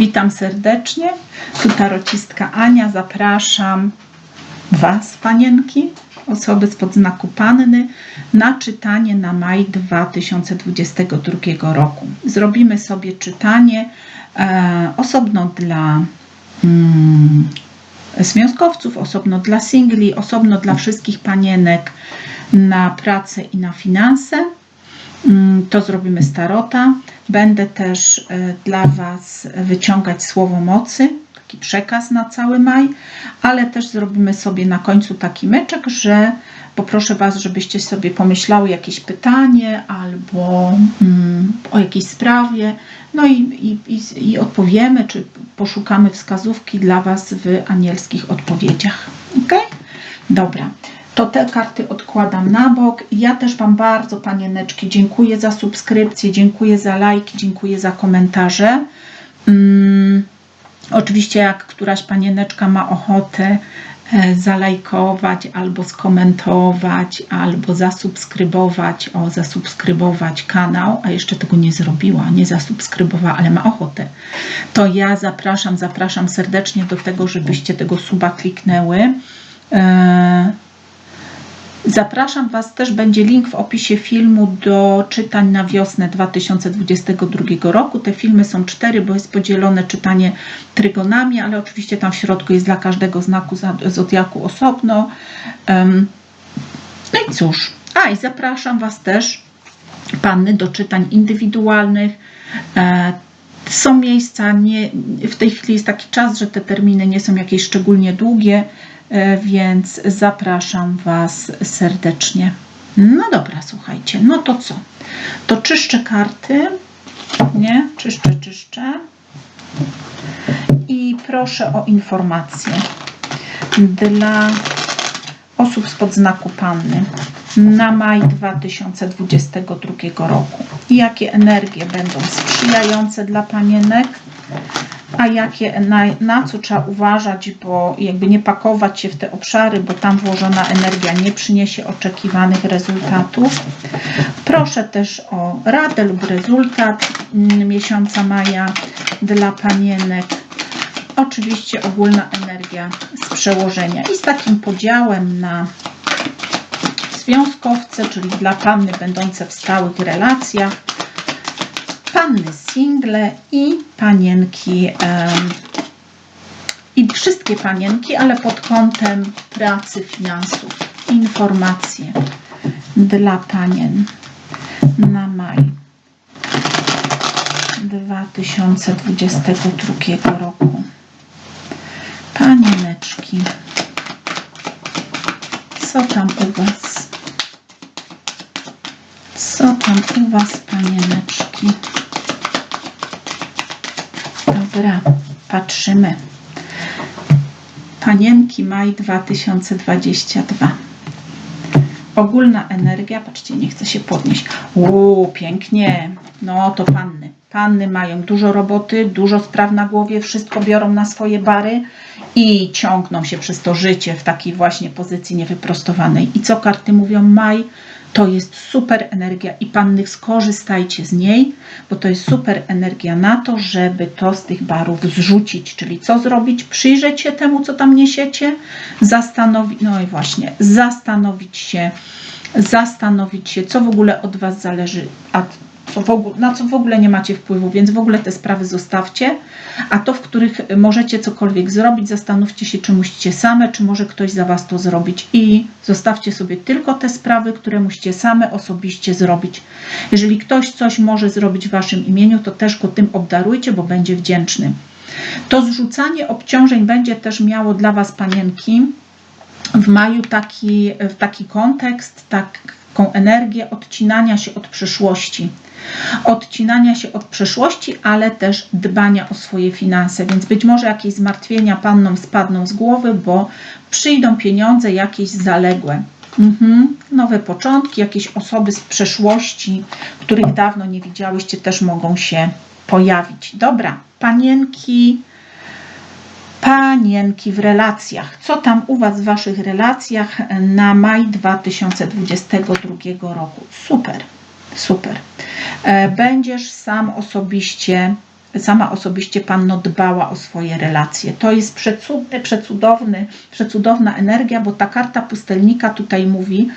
Witam serdecznie. Tu tarocistka Ania. Zapraszam Was, panienki, osoby spod znaku Panny, na czytanie na maj 2022 roku. Zrobimy sobie czytanie e, osobno dla mm, związkowców, osobno dla singli, osobno dla wszystkich panienek na pracę i na finanse. Mm, To zrobimy z tarota. Będę też e, dla Was wyciągać słowo mocy, taki przekaz na cały maj, ale też zrobimy sobie na końcu taki meczek, że poproszę Was, żebyście sobie pomyślały jakieś pytanie albo mm, o jakiejś sprawie, no i, i, i, i odpowiemy, czy poszukamy wskazówki dla Was w anielskich odpowiedziach. Ok? Dobra. To te karty odkładam na bok. Ja też Wam bardzo, panieneczki, dziękuję za subskrypcję, dziękuję za lajki, dziękuję za komentarze. Mm, oczywiście, jak któraś panieneczka ma ochotę e, zalajkować, albo skomentować, albo zasubskrybować, o, zasubskrybować kanał, a jeszcze tego nie zrobiła, nie zasubskrybowała, ale ma ochotę, to ja zapraszam, zapraszam serdecznie do tego, żebyście tego suba kliknęły. E, Zapraszam Was, też będzie link w opisie filmu do czytań na wiosnę 2022 roku. Te filmy są cztery, bo jest podzielone czytanie trygonami, ale oczywiście tam w środku jest dla każdego znaku zodiaku osobno. No i cóż, a i zapraszam Was też, panny, do czytań indywidualnych. E, Są miejsca, nie, w tej chwili jest taki czas, że te terminy nie są jakieś szczególnie długie, więc zapraszam Was serdecznie. No dobra, słuchajcie, no to co? To czyszczę karty, nie? Czyszczę, czyszczę. I proszę o informację dla osób spod znaku Panny na maj 2022 roku. Jakie energie będą sprzyjające dla panienek, a jakie na, na co trzeba uważać, bo jakby nie pakować się w te obszary, bo tam włożona energia nie przyniesie oczekiwanych rezultatów. Proszę też o radę lub rezultat mm, miesiąca maja dla panienek. Oczywiście ogólna energia z przełożenia i z takim podziałem na związkowce, czyli dla panny będące w stałych relacjach, panny single i panienki i wszystkie panienki, ale pod kątem pracy, finansów, informacje dla panien na maj 2022 roku. Panieneczki, co tam u Was? Co tam u Was, panieneczki? Dobra, patrzymy. Panienki maj 2022. Ogólna energia, patrzcie, nie chce się podnieść. Uuu, pięknie. No to panny. Panny mają dużo roboty, dużo spraw na głowie, wszystko biorą na swoje bary i ciągną się przez to życie w takiej właśnie pozycji niewyprostowanej. I co karty mówią? Maj to jest super energia i panny skorzystajcie z niej, bo to jest super energia na to, żeby to z tych barów zrzucić. Czyli co zrobić? Przyjrzeć się temu, co tam niesiecie, zastanowić, no i właśnie, zastanowić się, zastanowić się, co w ogóle od Was zależy, a na co w ogóle nie macie wpływu, więc w ogóle te sprawy zostawcie, a to, w których możecie cokolwiek zrobić, zastanówcie się, czy musicie same, czy może ktoś za Was to zrobić i zostawcie sobie tylko te sprawy, które musicie same osobiście zrobić. Jeżeli ktoś coś może zrobić w Waszym imieniu, to też go tym obdarujcie, bo będzie wdzięczny. To zrzucanie obciążeń będzie też miało dla Was, panienki, w maju taki, taki kontekst, taką energię odcinania się od przeszłości. Odcinania się od przeszłości, ale też dbania o swoje finanse. Więc być może jakieś zmartwienia pannom spadną z głowy, bo przyjdą pieniądze jakieś zaległe. Mhm. Nowe początki, jakieś osoby z przeszłości, których dawno nie widziałyście, też mogą się pojawić. Dobra, panienki, Panienki w relacjach. Co tam u Was w Waszych relacjach na maj 2022 roku? Super, super. E, Będziesz sam osobiście sama osobiście Panno dbała o swoje relacje. To jest przecudny, przecudowny, przecudowna energia, bo ta karta pustelnika tutaj mówi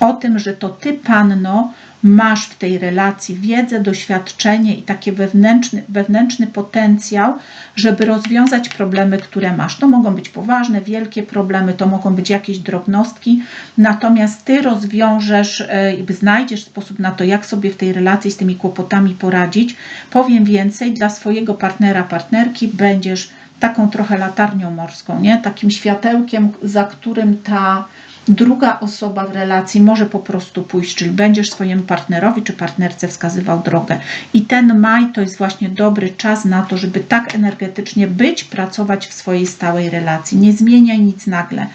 o tym, że to Ty, Panno, masz w tej relacji wiedzę, doświadczenie i taki wewnętrzny, wewnętrzny potencjał, żeby rozwiązać problemy, które masz. To mogą być poważne, wielkie problemy, to mogą być jakieś drobnostki, natomiast ty rozwiążesz, e, jakby znajdziesz sposób na to, jak sobie w tej relacji z tymi kłopotami poradzić. Powiem więcej, dla swojego partnera, partnerki będziesz taką trochę latarnią morską, nie? takim światełkiem, za którym ta druga osoba w relacji może po prostu pójść, czyli będziesz swojemu partnerowi czy partnerce wskazywał drogę. I ten maj to jest właśnie dobry czas na to, żeby tak energetycznie być, pracować w swojej stałej relacji. Nie zmieniaj nic nagle,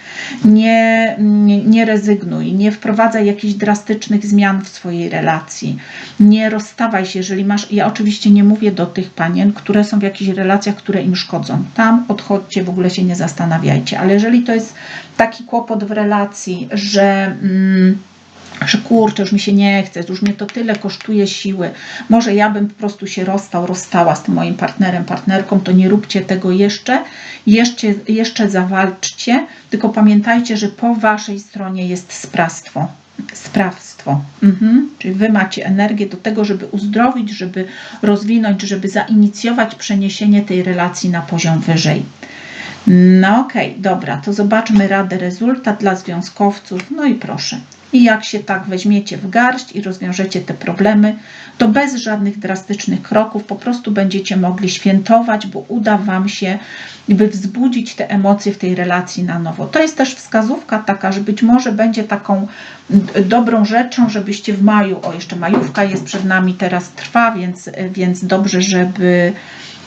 nie, nie, nie rezygnuj, nie wprowadzaj jakichś drastycznych zmian w swojej relacji, nie rozstawaj się, jeżeli masz. Ja oczywiście nie mówię do tych panien, które są w jakichś relacjach, które im szkodzą. Tam odchodźcie, w ogóle się nie zastanawiajcie, ale jeżeli to jest taki kłopot w relacji, że. Mm, że kurczę, już mi się nie chce, już mnie to tyle kosztuje siły, może ja bym po prostu się rozstał, rozstała z tym moim partnerem, partnerką, to nie róbcie tego jeszcze, jeszcze, jeszcze zawalczcie, tylko pamiętajcie, że po waszej stronie jest sprawstwo, sprawstwo, mhm. czyli wy macie energię do tego, żeby uzdrowić, żeby rozwinąć, żeby zainicjować przeniesienie tej relacji na poziom wyżej. No okej, okay, dobra, to zobaczmy radę, rezultat dla związkowców. No i proszę. I jak się tak weźmiecie w garść i rozwiążecie te problemy, to bez żadnych drastycznych kroków po prostu będziecie mogli świętować, bo uda Wam się by wzbudzić te emocje w tej relacji na nowo. To jest też wskazówka taka, że być może będzie taką dobrą rzeczą, żebyście w maju, o jeszcze majówka jest przed nami, teraz trwa, więc, więc dobrze, żeby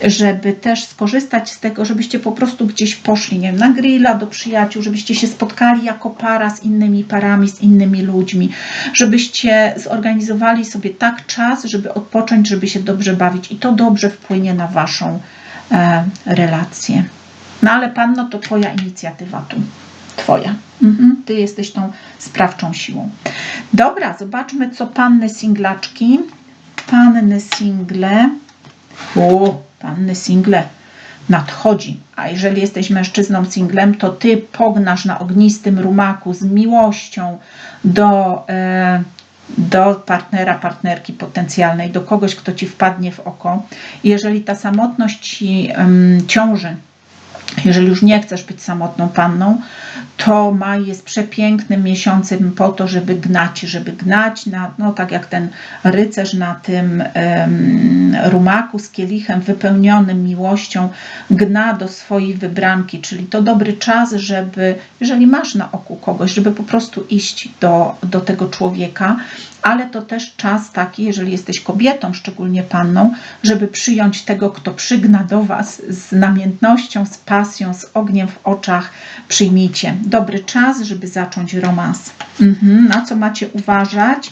żeby też skorzystać z tego, żebyście po prostu gdzieś poszli, nie wiem, na grilla do przyjaciół, żebyście się spotkali jako para z innymi parami, z innymi ludźmi, żebyście zorganizowali sobie tak czas, żeby odpocząć, żeby się dobrze bawić i to dobrze wpłynie na waszą e, relację. No ale panno, to twoja inicjatywa tu. Twoja. Mhm. Ty jesteś tą sprawczą siłą. Dobra, zobaczmy, co panny singlaczki. Panny single. O, panny single nadchodzi. A jeżeli jesteś mężczyzną singlem, to ty pognasz na ognistym rumaku z miłością do, e, do partnera, partnerki potencjalnej, do kogoś, kto ci wpadnie w oko. Jeżeli ta samotność ci ciąży, jeżeli już nie chcesz być samotną panną, to maj jest przepięknym miesiącem po to, żeby gnać, żeby gnać, na, no tak jak ten rycerz na tym um, rumaku z kielichem wypełnionym miłością, gna do swojej wybranki, czyli to dobry czas, żeby, jeżeli masz na oku kogoś, żeby po prostu iść do, do tego człowieka, ale to też czas taki, jeżeli jesteś kobietą, szczególnie panną, żeby przyjąć tego, kto przygna do Was z namiętnością, z pasją, z ogniem w oczach. Przyjmijcie. Dobry czas, żeby zacząć romans. Mhm. Na co macie uważać?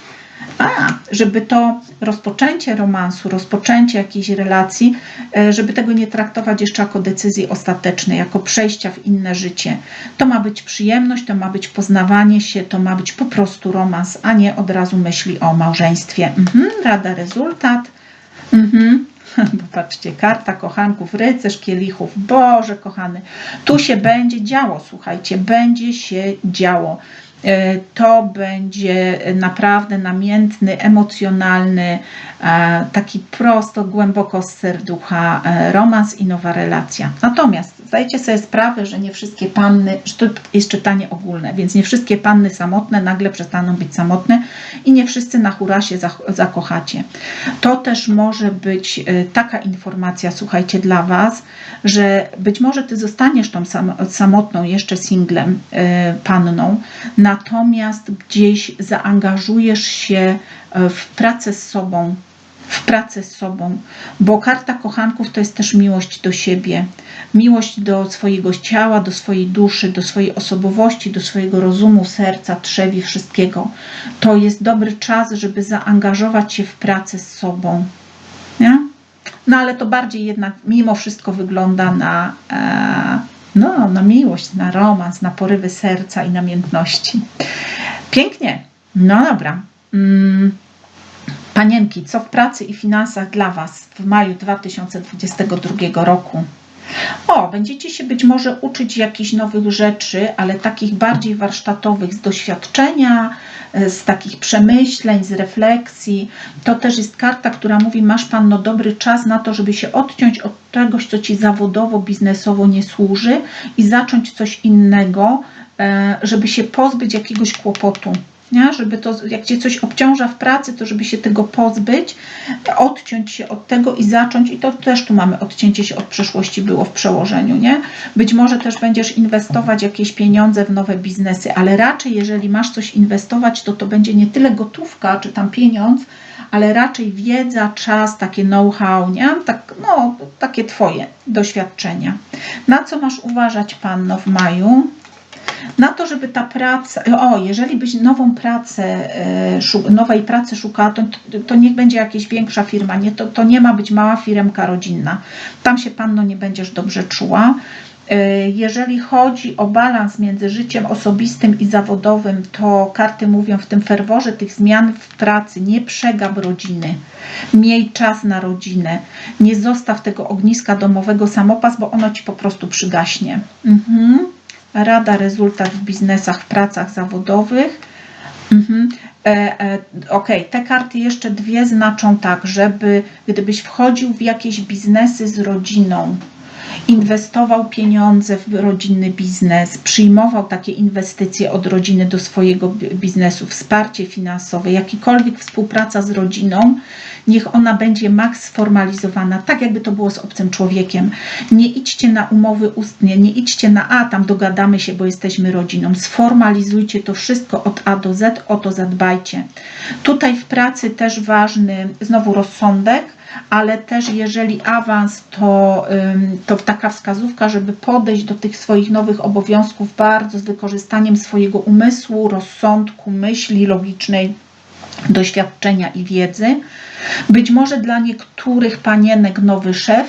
A, żeby to rozpoczęcie romansu, rozpoczęcie jakiejś relacji, e, żeby tego nie traktować jeszcze jako decyzji ostatecznej, jako przejścia w inne życie. To ma być przyjemność, to ma być poznawanie się, to ma być po prostu romans, a nie od razu myśli o małżeństwie. Mhm, rada, rezultat. Mhm. Popatrzcie, karta kochanków, rycerz kielichów. Boże, kochany, tu się będzie działo, słuchajcie, będzie się działo. E, to będzie naprawdę namiętny, emocjonalny, e, taki prosto, głęboko z serducha e, romans i nowa relacja. Natomiast zdajcie sobie sprawę, że nie wszystkie panny, że to jest czytanie ogólne, więc nie wszystkie panny samotne nagle przestaną być samotne i nie wszyscy na hura się zakochacie. To też może być taka informacja, słuchajcie, dla Was, że być może Ty zostaniesz tą samotną jeszcze singlem, panną, natomiast gdzieś zaangażujesz się e, w pracę z sobą, w pracę z sobą, bo karta kochanków to jest też miłość do siebie, miłość do swojego ciała, do swojej duszy, do swojej osobowości, do swojego rozumu, serca, trzewi, wszystkiego. To jest dobry czas, żeby zaangażować się w pracę z sobą. Nie? No ale to bardziej jednak mimo wszystko wygląda na e, no, na miłość, na romans, na porywy serca i namiętności. Pięknie. No dobra. Mm. Panienki, co w pracy i finansach dla Was w maju 2022 roku? O, będziecie się być może uczyć jakichś nowych rzeczy, ale takich bardziej warsztatowych z doświadczenia, e, z takich przemyśleń, z refleksji. To też jest karta, która mówi: Masz panno dobry czas na to, żeby się odciąć od czegoś, co ci zawodowo, biznesowo nie służy i zacząć coś innego, e, żeby się pozbyć jakiegoś kłopotu. Nie? Żeby to, jak cię coś obciąża w pracy, to żeby się tego pozbyć, odciąć się od tego i zacząć, i to też tu mamy odcięcie się od przeszłości było w przełożeniu, nie? Być może też będziesz inwestować jakieś pieniądze w nowe biznesy, ale raczej jeżeli masz coś inwestować, to to będzie nie tyle gotówka, czy tam pieniądz, ale raczej wiedza, czas, takie know-how, nie? Tak, no, takie twoje doświadczenia. Na co masz uważać, panno, w maju? Na to, żeby ta praca, o, jeżeli byś nową pracę, e, nowej pracy szukała, to, to niech będzie jakaś większa firma, nie, to, to nie ma być mała firmka rodzinna. Tam się panno nie będziesz dobrze czuła. E, Jeżeli chodzi o balans między życiem osobistym i zawodowym, to karty mówią w tym ferworze tych zmian w pracy, nie przegap rodziny, miej czas na rodzinę, nie zostaw tego ogniska domowego samopas, bo ono ci po prostu przygaśnie. Mhm. Rada, rezultat w biznesach, w pracach zawodowych. Mhm. E, e, ok, te karty jeszcze dwie znaczą tak, żeby gdybyś wchodził w jakieś biznesy z rodziną, inwestował pieniądze w rodzinny biznes, przyjmował takie inwestycje od rodziny do swojego bi- biznesu, wsparcie finansowe, jakikolwiek współpraca z rodziną, niech ona będzie maks sformalizowana, tak jakby to było z obcym człowiekiem. Nie idźcie na umowy ustnie, nie idźcie na a, tam dogadamy się, bo jesteśmy rodziną. Sformalizujcie to wszystko od A do Z, o to zadbajcie. Tutaj w pracy też ważny znowu rozsądek, ale też jeżeli awans, to, to taka wskazówka, żeby podejść do tych swoich nowych obowiązków bardzo z wykorzystaniem swojego umysłu, rozsądku, myśli logicznej, doświadczenia i wiedzy. Być może dla niektórych panienek nowy szef,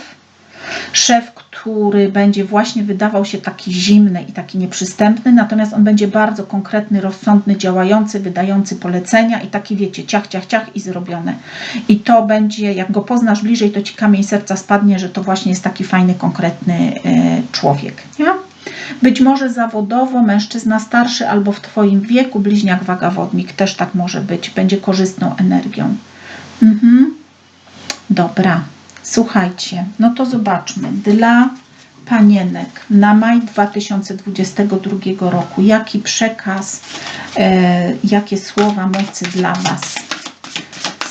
szef, który będzie właśnie wydawał się taki zimny i taki nieprzystępny, natomiast on będzie bardzo konkretny, rozsądny, działający, wydający polecenia i taki wiecie, ciach, ciach, ciach i zrobione. I to będzie, jak go poznasz bliżej, to ci kamień serca spadnie, że to właśnie jest taki fajny, konkretny e, człowiek. Nie? Być może zawodowo mężczyzna starszy albo w Twoim wieku, bliźniak wagawodnik, też tak może być, będzie korzystną energią. Mhm. Dobra, słuchajcie, no to zobaczmy. Dla panienek na maj 2022 roku, jaki przekaz, e, jakie słowa mocy dla Was?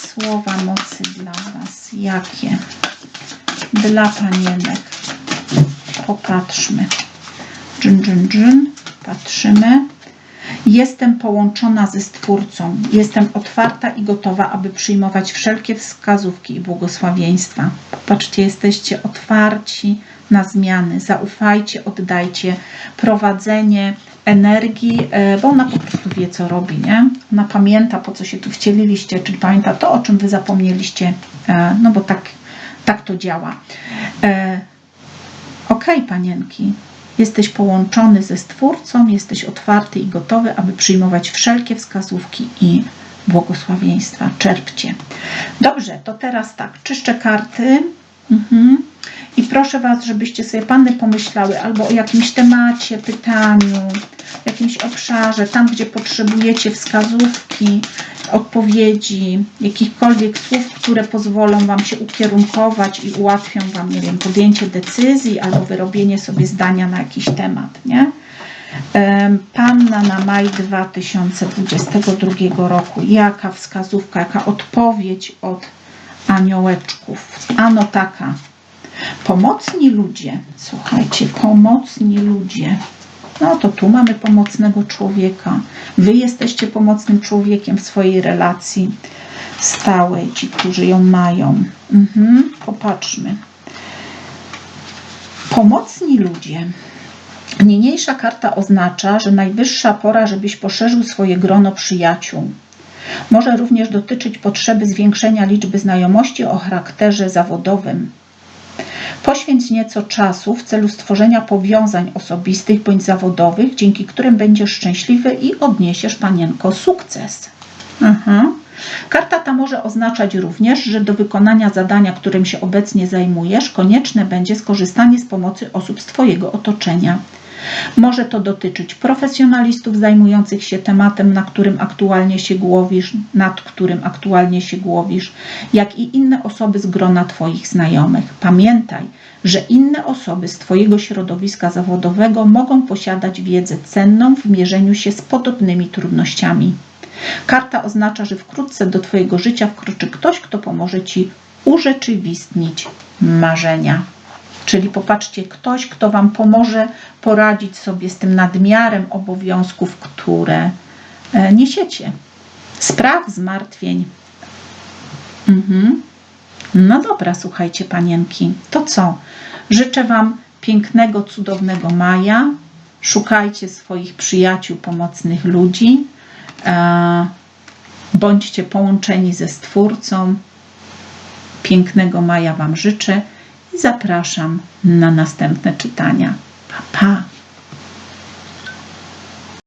Słowa mocy dla Was, jakie? Dla panienek. Popatrzmy. Dżin, dżin, dżin. Patrzymy. Jestem połączona ze Stwórcą. Jestem otwarta i gotowa, aby przyjmować wszelkie wskazówki i błogosławieństwa. Popatrzcie, jesteście otwarci na zmiany. Zaufajcie, oddajcie prowadzenie energii, e, bo ona po prostu wie, co robi, nie? Ona pamięta, po co się tu wcieliliście, czyli pamięta to, o czym wy zapomnieliście, e, no bo tak, tak to działa. E, Okej, panienki, jesteś połączony ze Stwórcą, jesteś otwarty i gotowy, aby przyjmować wszelkie wskazówki i błogosławieństwa. Czerpcie. Dobrze, to teraz tak, czyszczę karty. Mhm. I proszę Was, żebyście sobie panny pomyślały albo o jakimś temacie, pytaniu, jakimś obszarze, tam gdzie potrzebujecie wskazówki, odpowiedzi, jakichkolwiek słów, które pozwolą Wam się ukierunkować i ułatwią Wam, nie wiem, podjęcie decyzji albo wyrobienie sobie zdania na jakiś temat, nie? Panna na maj 2022 roku. Jaka wskazówka, jaka odpowiedź od aniołeczków? Ano taka. Pomocni ludzie, słuchajcie, pomocni ludzie. No to tu mamy pomocnego człowieka. Wy jesteście pomocnym człowiekiem w swojej relacji stałej, ci, którzy ją mają. Mhm, popatrzmy. Pomocni ludzie. Niniejsza karta oznacza, że najwyższa pora, żebyś poszerzył swoje grono przyjaciół. Może również dotyczyć potrzeby zwiększenia liczby znajomości o charakterze zawodowym. Poświęć nieco czasu w celu stworzenia powiązań osobistych bądź zawodowych, dzięki którym będziesz szczęśliwy i odniesiesz panienko sukces. Aha. Karta ta może oznaczać również, że do wykonania zadania, którym się obecnie zajmujesz, konieczne będzie skorzystanie z pomocy osób z Twojego otoczenia. Może to dotyczyć profesjonalistów zajmujących się tematem, na którym aktualnie się głowisz, nad którym aktualnie się głowisz, jak i inne osoby z grona Twoich znajomych. Pamiętaj, że inne osoby z Twojego środowiska zawodowego mogą posiadać wiedzę cenną w mierzeniu się z podobnymi trudnościami. Karta oznacza, że wkrótce do Twojego życia wkroczy ktoś, kto pomoże Ci urzeczywistnić marzenia. Czyli popatrzcie, ktoś, kto Wam pomoże poradzić sobie z tym nadmiarem obowiązków, które e, niesiecie. Spraw, zmartwień. Mhm. No dobra, słuchajcie, panienki. To co? Życzę Wam pięknego, cudownego maja. Szukajcie swoich przyjaciół, pomocnych ludzi. E, Bądźcie połączeni ze Stwórcą. Pięknego maja Wam życzę zapraszam na następne czytania. Pa, pa.